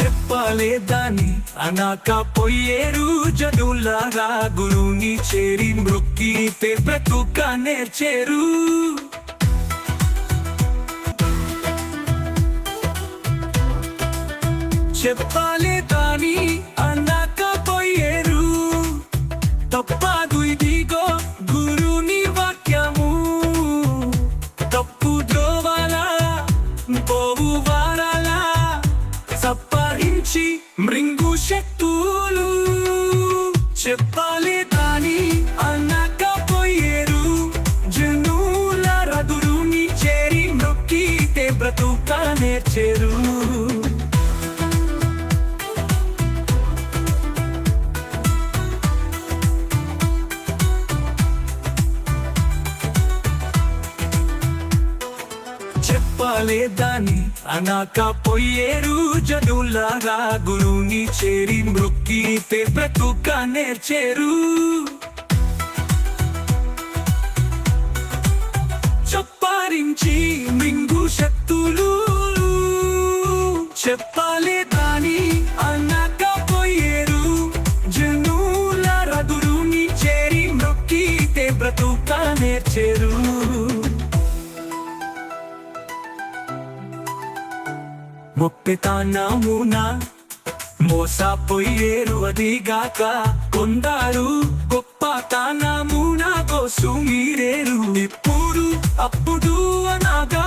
చెప్పాలే దాని అనాక పోయేరు జనులారా గురుని చేరి మృక్కి బ్రతుక నేర్చేరు. చెప్పాలే దాని అన్నాక పోయేరు. తప్పదు ఇదిగో గురుని వాక్యము. తప్పు దోవాలా పోవు నేర్చేరు చెప్పాలే దాన్ని అనాక పోయేరు జనులారా గురువుని చేరి మృక్కి బ్రతుక నేర్చేరు. చప్పారించి చెప్పాలే దాని అన్నాక పోయేరు జనుల రదురుని చేరి మొక్కితే బ్రతుక నేర్చేరు. మొప్పెతానామున మోసపోయేరు అదిగాక కొందారు. గొప్ప తానామునా కోసం మీరేరు. ఎప్పుడు అప్పుడు అనగా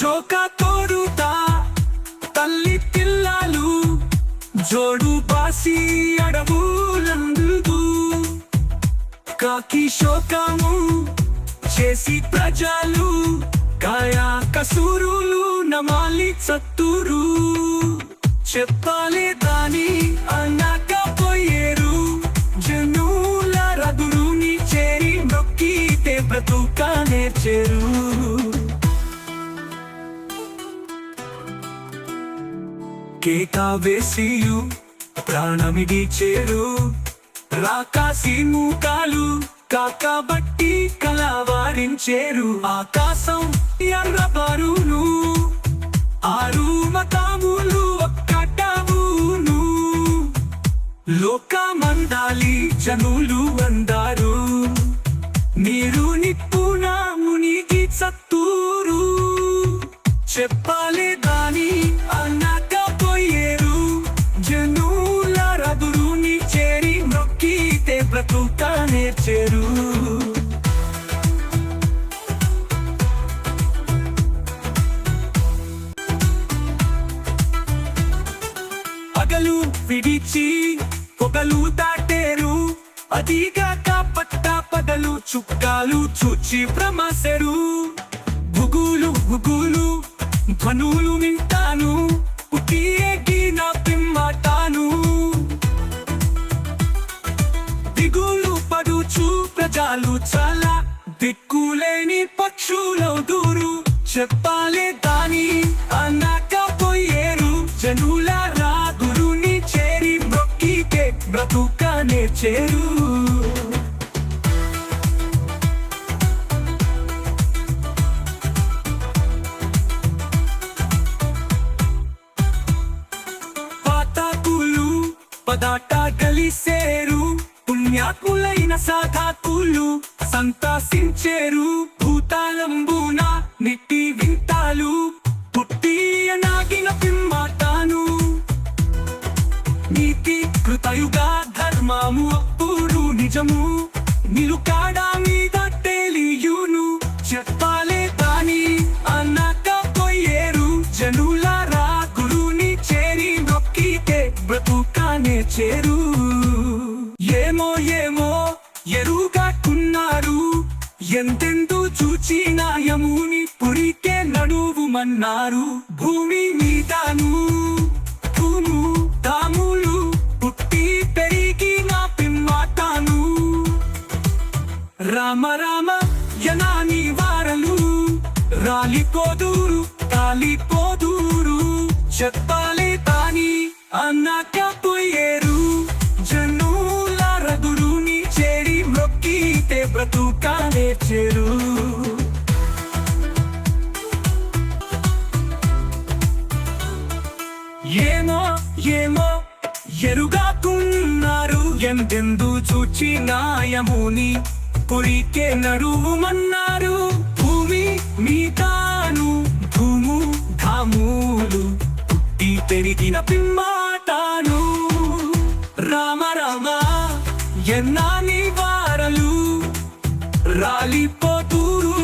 జోక తోడుతా తల్లి పిల్లలు జోడు బాసి అడవులందు కాకి శోకము చేసి ప్రజలు కాయా కసూరులు నమాలి చత్తురు చెప్పాలి దాని అన్నాక పోయేరు జనుల రదురుని చేరి నొక్కితే బ్రతుక నేర్చేరు. కేకా వేసియు ప్రాణమిడి చేరు. రాకాసి మూకాలు కాకబట్టి కలవారించేరు. ఆకాశం ఎర్రబరును ఆరు మతాములు ఒక్కటవును. లోకమందాలి జనులు అందారు నీరు నిప్పున మునిగి చత్తూరు చెప్ప అదిగాక పట్ట పగలు చుక్కాలు చూచి భ్రమసెరు భుగులు భుగులు ధ్వనులు వింటాను. నా పిమ్మటాను దిగులు పడుచు ప్రజలు చాలా దిక్కులేని పక్షులవుదురు చెప్పాలి దాని అన్న పుణ్యాత్ములైన సాధాకులు సంతాసించేరు భూతాలంబున నిట్టి వింతాలు. పుట్టి నాగిన పిమ్మాటాను నీతి కృతయుగా ధర్మము అప్పుడు నిజము. నిలుకాడా ఎంతెందు చూచిన యముని పురికే నడువుమన్నారు భూమి మీదను తూను తాములు పుట్టి పెరిగిన పిమ్మాతాను రామ రామ యనాని వారలు రాలిపోదూరు తాలిపోదూరు చెప్పాలి తాని అన్నారు బ్రతుకాలే ఏమో ఏమో ఎరుగాకున్నారు. ఎందెందు చూచి నాయముని పురికే నడువుమన్నా. రాలిపోతూరు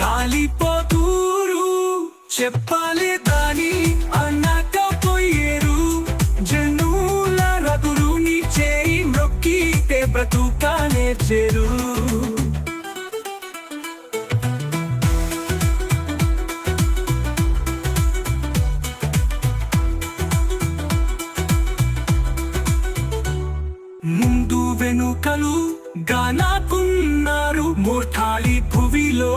కాలిపోతూరు చెప్పాలి మూర్ఖాళి భువిలో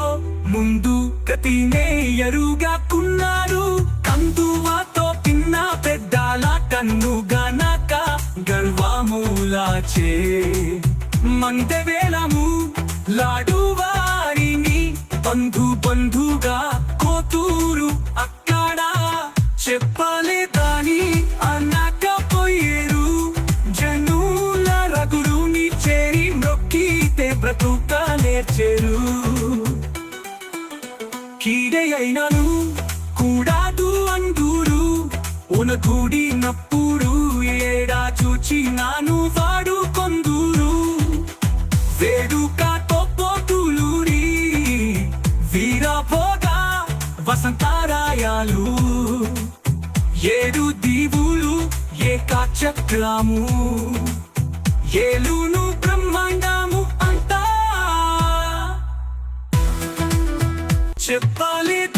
ముందు గతినే ఎరుగా ఎరుగాకున్నారు కందువాతో తిన్న పెద్దాల కన్ను గనక గర్వమూలాచే. మందె వేలము లాడువారిని బంధు బంధుగా కోతూరు వచ్చేరు కీడే కూడాదు అందూరు ఉనకూడినప్పుడు ఏడా చూచి నాను వాడు కొందూరు. వేడుక పోతులూరి వీరభోగా వసంతారాయాలు. ఏడు దీవులు ఏకాచక్రము ఏలును బ్రహ్మాండము చెప్పాలి